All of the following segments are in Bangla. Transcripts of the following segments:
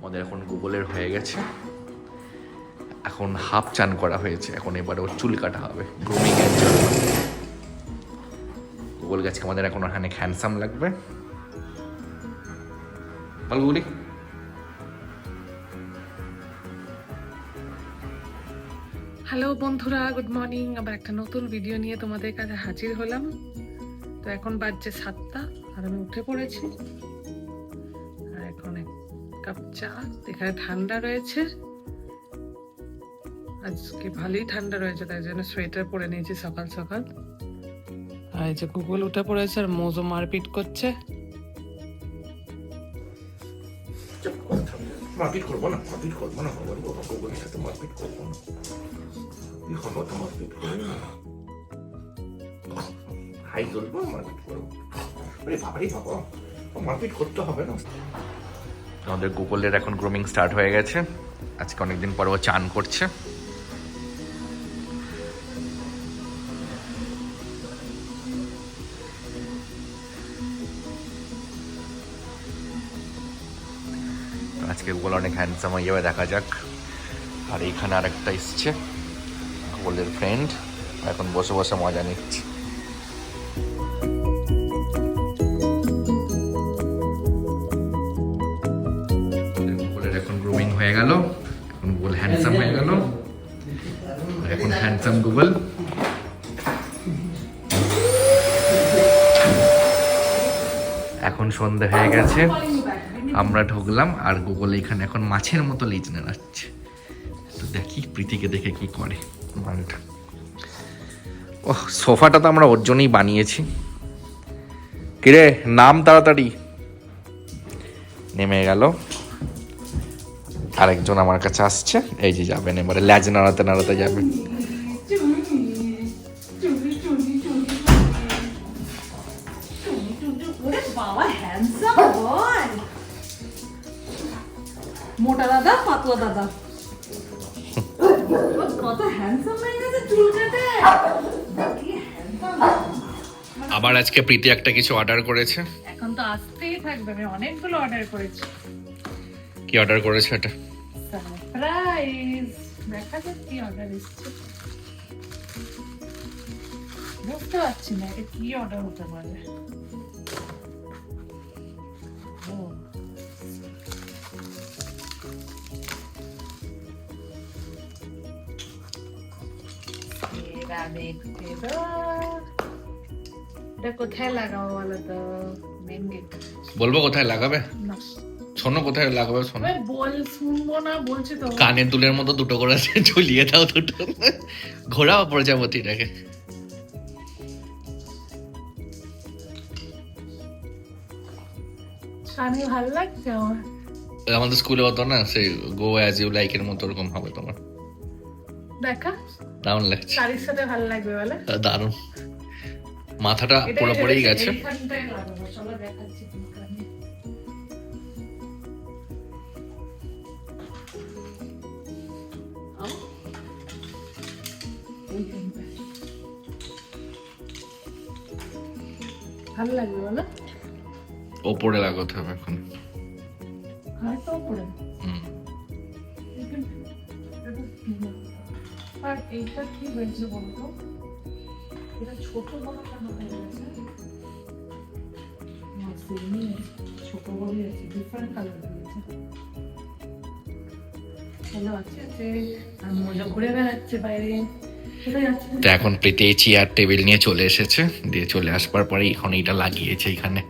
আমাদের এখন গুগলের হয়ে গেছে। এখন হাফ চান করা হয়েছে, এখন এবারে ওর চুল কাটা হবে গ্রুমিং এর জন্য। গুগল গেছে, আমাদের এখন অনেক হ্যান্ডসাম লাগবে। বল গুগলি। হ্যালো বন্ধুরা, গুড মর্নিং। আবার একটা নতুন ভিডিও নিয়ে তোমাদের কাছে হাজির হলাম। তো এখন বাজছে সাতটা, আর আমি উঠে পড়েছি। আর এখন কাপ চা, এখানে ঠান্ডা রয়েছে। আজকে ভালোই ঠান্ডা রয়েছে, তাই জন্য সোয়েটার পরে নিয়েছি সকাল সকাল। আর এই যে গুগল উঠে পড়েছে আর মোজো মারপিট করছে। মারপিট করব না, মারপিট করব না, বাবা সাথে মারপিট করব না। তুই তো মারপিট? হাই তুলবো মারপিট করব। বাবা, মারপিট করতে হবে না। আমাদের গুগলের এখন গ্রুমিং স্টার্ট হয়ে গেছে। আজকে অনেকদিন পর ও চান করছে। আজকে গুগল অনেক হ্যান্ডসাম হয়ে যাবে, দেখা যাক। আর এইখানে আরেকটা এসছে, গুগলের ফ্রেন্ড এখন বসে বসে মজা নিচ্ছে। হ্যান্ডসাম গুগল এখন সন্ধে হয়ে গেছে। আমরা ঢুকলাম আর গুগল এখানে এখন মাছের মতো লিজ নাড়াচ্ছে তো দেখি প্রীতিকে দেখে কি করে মালটা। ও সোফাটা তো আমরা ওর জন্যই বানিয়েছি। কিরে, নাম তাড়াতাড়ি। নেমে গেল। আরেকজন আমার কাছে আসছে। এই যে যাবেন এবারে ল্যাজ নাড়াতে নাড়াতে যাবেন মোটা দাদা পাতলা দাদা কত হ্যান্ডসাম হয়ে গেছে চুল কেটে আবার আজকে প্রীতি একটা কিছু অর্ডার করেছে। এখন তো আসতেই থাকবে আমি অনেকগুলো অর্ডার করেছি। কি অর্ডার করেছে এটা সারপ্রাইজ দেখা যাক কি অর্ডার এসছে। বুঝতে পারছি না এটা কি অর্ডার হতে পারে? ও, এরা দেখতে দাও। কোথায় লাগাবো বলো তো? মেন গেট বলব কোথায় লাগাবে? না। শোনো কোথায় লাগাবে শোনো। বল শুনব না বলছি তো। কানের দুলের মতো দুটো করে ঝুলিয়ে দাও দুটো। ঘোরাও প্রজাপতিটাকে। শানি ভালো লাগছে আমার। আমাদের স্কুলে হতো না সেই গো অ্যাজ ইউ লাইক এর মতো ওরকম হবে তোমার। দেখা? দারুণ লাগছে। শাড়ির সাথে ভালো লাগবে বলে? দারুণ। মাথাটা পুরো পড়েই গেছে। ভালো লাগবে বলো? ওপরে লাগাতে হবে এখন। হুম। আর এইটা কি হয়েছে বলতো? এটা ছোট বড় কেন হয়ে গেছে। ছোট বড়ই আছে ডিফারেন্ট কালার এখন প্রীতি চেয়ার টেবিল নিয়ে চলে এসেছে। দিয়ে চলে আসবার পরে এখন এটা লাগিয়েছে এখানে।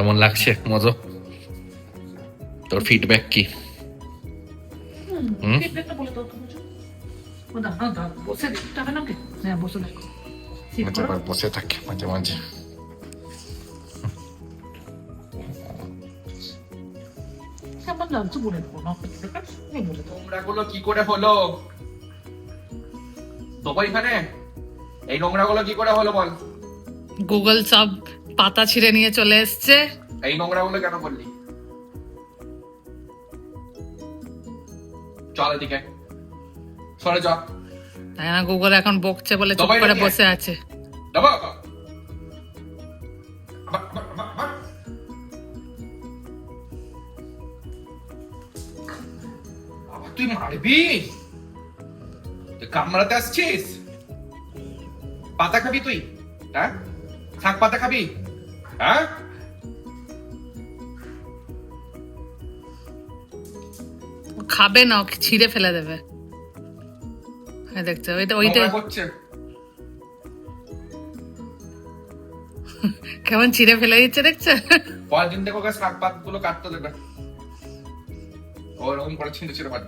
কেমন লাগছে? মজো? তোর ফিডব্যাক কি? বসে হ্যাঁ থাকে মাঝে মাঝে। নোংরাগুলো কি করে হলো? এখানে? এই নোংরাগুলো কি করে হলো বল? গুগল সব পাতা ছিঁড়ে নিয়ে চলে এসছে। এই নোংরাগুলো কেন করলি? চল এদিকে। সরে চল তাই না গুগল এখন বকছে বলে চুপ করে বসে আছে। তুই মারবি? কামড়াতে আসছিস? পাতা খাবি তুই হ্যাঁ? শাক পাতা খাবি? হ্যাঁ খাবে না ছিঁড়ে ফেলে দেবে। হ্যাঁ দেখছ ওইটা ওইটা কেমন ছিঁড়ে ফেলে দিচ্ছে দেখছ? পরের দিন থেকে ওকে শাক পাতগুলো কাটতে দেবে। ওরকম করে ছিঁড়ে ছিঁড়ে পাত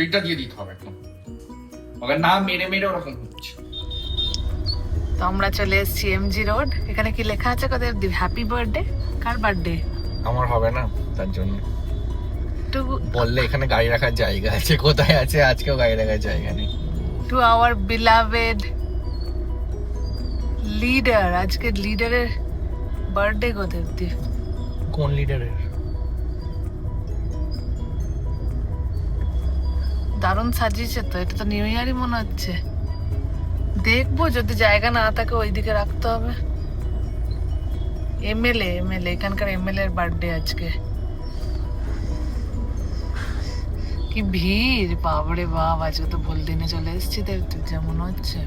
এইটা দিয়ে দিতে হবে একদম। ওকে না মেরে মেরে ওরকম হচ্ছে। তো আমরা চলে এসেছি এমজি রোড এখানে কি লেখা আছে কত হ্যাপি বার্থডে কার বার্থডে আমার হবে না তার জন্য। টু বললে এখানে গাড়ি রাখার জায়গা আছে কোথায় আছে? আজকেও গাড়ি রাখার জায়গা নেই। টু আওয়ার বিলাভেড লিডার আজকে লিডারের বার্থডে কোথায়? কোন লিডারের দারুণ সাজিয়েছে তো এটা তো নিউ ইয়ারই মনে হচ্ছে। দেখব, যদি জায়গা না থাকে ওইদিকে রাখতে হবে। এমএলএ এমএলএ, এখানকার এমএলএ এর বার্থডে আজকে। কি ভিড় বাবরে বাপ, আজকে তো ভুল দিনে চলে এসেছি তো যা হচ্ছে।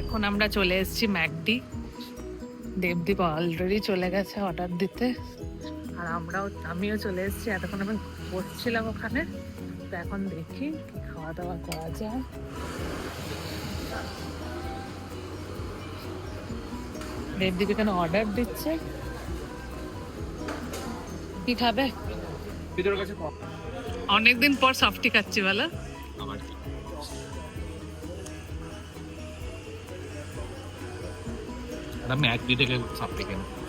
এখন আমরা চলে এসেছি ম্যাকডি। দেবদীপ অলরেডি চলে গেছে অর্ডার দিতে। আর আমরাও আমিও চলে এসেছি এতক্ষণ আমি বসছিলাম ওখানে। তো এখন দেখি কি খাওয়া দাওয়া করা যায়। দেবদীপ এখানে অর্ডার দিচ্ছে। কি খাবে? অনেকদিন পর সফটি খাচ্ছি বলো। আমি এক দিকে সব থেকে তো